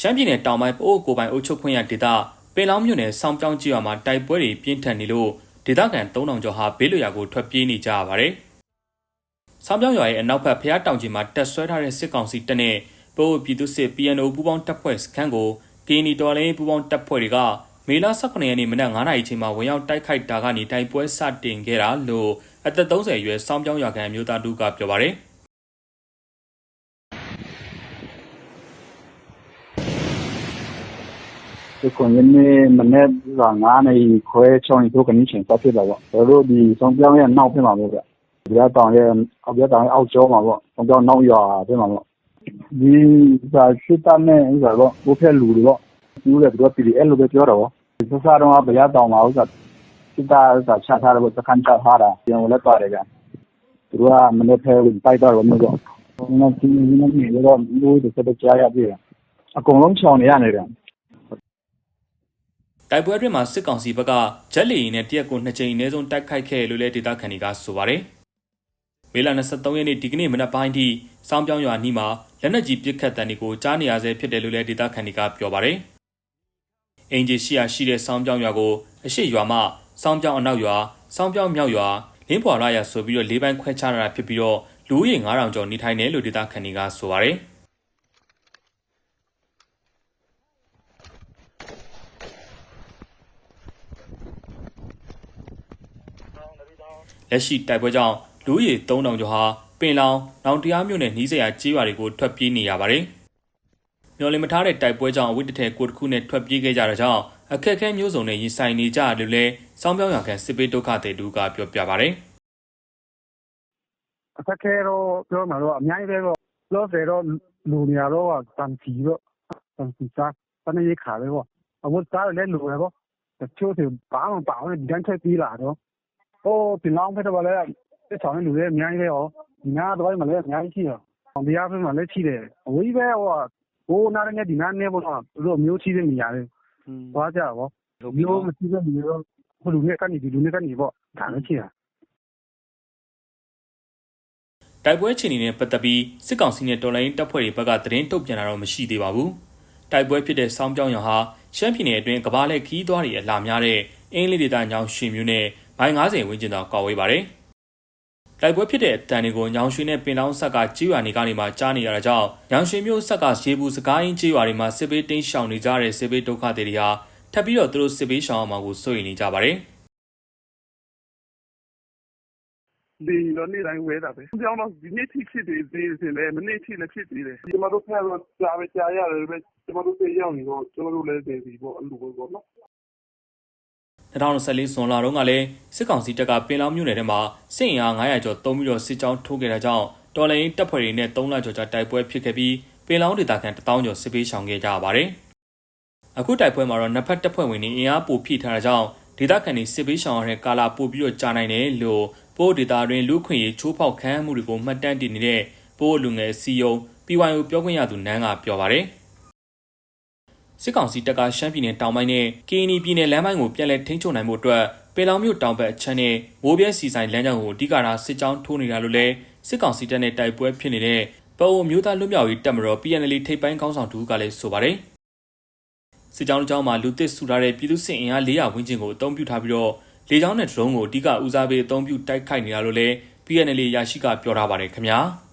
ရှမ်းပြည်နယ်တောင်ပိုင်းပအိုးကိုပိုင်အုပ်ချုပ်ခွင့်ရဒေသပင်လောင်းမြို့နယ်စောင်းပြောင်းကြီးရွာမှာတိုက်ပွဲတွေပြင်းထန်နေလို့ဒေသခံ3000ကျော်ဟာဘေးလွတ်ရာကိုထွက်ပြေးနေကြရပါတယ်။စောင်းပြောင်းရွာရဲ့အနောက်ဘက်ဖျားတောင်ကြီးမှာတက်ဆွဲထားတဲ့စစ်ကောင်စီတပ်နဲ့ပအိုးပြည်သူစစ် PNO ပူးပေါင်းတပ်ဖွဲ့စခန်းကိုကီနီတော်လင်းပူးပေါင်းတပ်ဖွဲ့တွေကမေလ18ရက်နေ့မနက်9:00နာရီချိန်မှာဝင်ရောက်တိုက်ခိုက်တာကနေတိုက်ပွဲစတင်ခဲ့တာလို့အသက်30အရွယ်စောင်းပြောင်းရွာကန်မျိုးသားတူကပြောပါတယ်။ ဒီကွန်ရင်းနေမနေ့က9နာရီခွဲ6နာရီထိုး ကနေချိန် စဖြစ်လာပေါ့ ကျွန်တော်တို့ ဒီဆုံးပြောင်းရဲ့နောက်ဖြစ်မှာပေါ့ဗျဒီကတောင်ရဲ့အောက်ပြတောင်ရဲ့ အောက်ကျောမှာပေါ့ဆုံးပြောင်းနောက်ရွာဖြစ်မှာပေါ့ ဒီစာစစ်တမ်းနဲ့ဥစ္စာတော့ဘိုးဖက်လူတွေပေါ့ သူလည်းသူက PDL လို့ပဲ ပြောတော့စစတော့ဗျာတောင်မှာဥစ္စာစစ်တာဥစ္စာချထားတယ်ပေါ့ စခန်းချထားတာပြန်ဝင်လည်း ပါတယ်ဗျ သူကမနေ့ဖဲဝင်ပိုက်တော့လို့မျိုးတော့ငါဒီနေ့နေတော့လူတွေစတဲ့ကြားရပြီအကုန်လုံးချောင်နေရတယ်ဗျ တိုက်ပွဲအတွင်းမှာစစ်ကောင်စီဘက်ကဂျက်လီရင်နဲ့တရက်ကိုနှစ်ကြိမ်အနည်းဆုံးတိုက်ခိုက်ခဲ့လို့လည်းဒေသခံတွေကဆိုပါတယ်။မေလ23ရက်နေ့ဒီကနေ့မနက်ပိုင်းထိစောင်းပြောင်းရွာနီးမှာလက်နက်ကြီးပစ်ခတ်တံတွေကိုကြားနေရဆဲဖြစ်တယ်လို့လည်းဒေသခံတွေကပြောပါတယ်။အင်ဂျီရှိယာရှိတဲ့စောင်းပြောင်းရွာကိုအရှိရွာမှစောင်းပြောင်းအနောက်ရွာစောင်းပြောင်းမြောက်ရွာလင်းပွာလာရဆိုပြီးတော့လေးပိုင်းခွဲခြားရတာဖြစ်ပြီးတော့လူဦးရေ9000ကျော်နေထိုင်တယ်လို့ဒေသခံတွေကဆိုပါတယ်။ လက်ရှိတိုက်ပွဲကြောင့်လူဦးရေ3000ကျော်ဟာပင်လောင်နောင်တရားမြို့နယ်နီးစပ်ရာကြေးရွာတွေကိုထွက်ပြေးနေရပါတယ်။မျော်လင့်မထားတဲ့တိုက်ပွဲကြောင့်အဝိတ္တထဲကိုတစ်ခုနဲ့ထွက်ပြေးခဲ့ကြတာကြောင့်အခက်အခဲမျိုးစုံနဲ့ရင်ဆိုင်နေကြတယ်လို့လည်းစောင်းပြောင်းရွာကန်စစ်ပေးဒုက္ခသည်တူကပြောပြပါတယ်အခက်အခဲတော့ပြောမှာတော့အများကြီးပဲပေါ့လောဆယ်တော့လူနေရတော့တန်စီတော့တန်စီစားတနေ့ရခါပဲပေါ့အဝတ်စားလည်းလူပဲပေါ့တချို့တွေဘာမှမပါဘူးဒီတိုင်းထွက်ပြေးလာတော့ ဟိုပင်လောင်းဖက်တော့လည်းစစ်ဆောင်တဲ့လူတွေအများကြီးပဲဟောဒီနားတော့မှလည်းအများကြီးရှိတော့အောင်တရားဖက်မှာလည်းရှိတယ်အဝေးပဲဟိုဟိုနားနဲ့ဒီနားနဲ့ပေါ့တော့သူတို့မျိုးချီးတဲ့နေရာတွေသွားကြပါပေါ့မျိုးမရှိတဲ့လူတွေတော့ဟိုလူနဲ့ကနေဒီလူနဲ့ကနေပေါ့ဒါလည်းရှိတာ။တိုက်ပွဲအခြေအနေနဲ့ပတ်သက်ပြီးစစ်ကောင်စီနဲ့တော်လိုင်းတပ်ဖွဲ့တွေဘက်ကသတင်းထုတ်ပြန်တာတော့မရှိသေးပါဘူး။တိုက်ပွဲဖြစ်တဲ့စောင်းပြောင်းရွာဟာရှမ်းပြည်နယ်အတွင်းကဘာလက်ခီးသွားတွေအလာများတဲ့အင်းလေးဒေသညောင်ရွှေမျိုးနဲ့ မိုင်90ဝန်းကျင်သောကွာဝေးပါတယ်။တိုက်ပွဲဖြစ်တဲ့အတန်တွေကိုညောင်ရွှေနဲ့ပင်လောင်းဆက်ကကြေးရွာနေကနေမှကြားနေရတာကြောင့်ညောင်ရွှေမျိုးဆက်ကရေဘူးစကိုင်းကြေးရွာတွေမှာစစ်ပေးတင်းရှောင်နေကြတဲ့စစ်ပေးဒုက္ခသည်တွေဟာထပ်ပြီးတော့သူတို့စစ်ပေးရှောင်အောင်မှာကိုစိုးရိမ်နေကြပါတယ်။လေတော့နေ့တိုင်းဝဲတာပဲ။ကြောင်းတော့ဒီနေ့ထိဖြစ်သေးသေးတယ်လေမနေ့ထိလည်းဖြစ်သေးတယ်။ကျမတို့ဖက်တော့ကြားပဲကြားရတယ်ပဲကျမတို့သိရောက်နေတော့ကျမတို့လည်းတည်ပြီပေါ့အဲ့လိုပဲပေါ့နော် 2024ဇွန်လတုန်းကလည်းစစ်ကောင်စီတပ်ကပင်လောင်းမြို့နယ်ထဲမှာစစ်အင်အား900ကျော်တုံးပြီးတော့စစ်ကြောင်းထိုးခဲ့တာကြောင့်တော်လိုင်းတပ်ဖွဲ့တွေနဲ့3လကျော်ကြာတိုက်ပွဲဖြစ်ခဲ့ပြီးပင်လောင်းဒေသခံ1000ကျော်စစ်ပေးရှောင်ခဲ့ကြရပါတယ်။အခုတိုက်ပွဲမှာတော့နှစ်ဖက်တပ်ဖွဲ့ဝင်တွေအင်အားပိုဖြည့်ထားတာကြောင့်ဒေသခံတွေစစ်ပေးရှောင်ရတဲ့ကာလပိုပြီးတော့ကြာနိုင်တယ်လို့ပိုးဒေတာတွင်လူခွင့်ရေးချိုးဖောက်ခံမှုတွေကိုမှတ်တမ်းတင်နေတဲ့ပိုးလူငယ်စီယုံ PYO ပြောခွင့်ရသူနန်းကပြောပါတယ်။ စစ်ကောင်စီတပ်ကရှမ်းပြည်နယ်တောင်ပိုင်းနဲ့ကီနီပြည်နယ်လမ်းပိုင်းကိုပြန်လည်ထိန်းချုပ်နိုင်မှုအတွက်ပင်လောင်မြို့တောင်ဘက်အချမ်းနဲ့မိုးပြဲစီဆိုင်လမ်းကြောင်းကိုအဓိကထားစစ်ကြောင်းထိုးနေတာလို့လည်းစစ်ကောင်စီတပ်နဲ့တိုက်ပွဲဖြစ်နေတဲ့ပအိုမျိုးသားလွတ်မြောက်ရေးတပ်မတော် PNL ထိပ်ပိုင်းခေါင်းဆောင်တူကလည်းဆိုပါတယ်။စစ်ကြောင်းတစ်ကြောင်းမှာလူသစ်စုထားတဲ့ပြည်သူစစ်အင်အား400ဝန်းကျင်ကိုအုံပြုထားပြီးတော့လေကြောင်းနဲ့ဒရုန်းကိုအဓိကဦးစားပေးအုံပြုတိုက်ခိုက်နေတာလို့လည်း PNL ရရှိကပြောထားပါတယ်ခင်ဗျာ။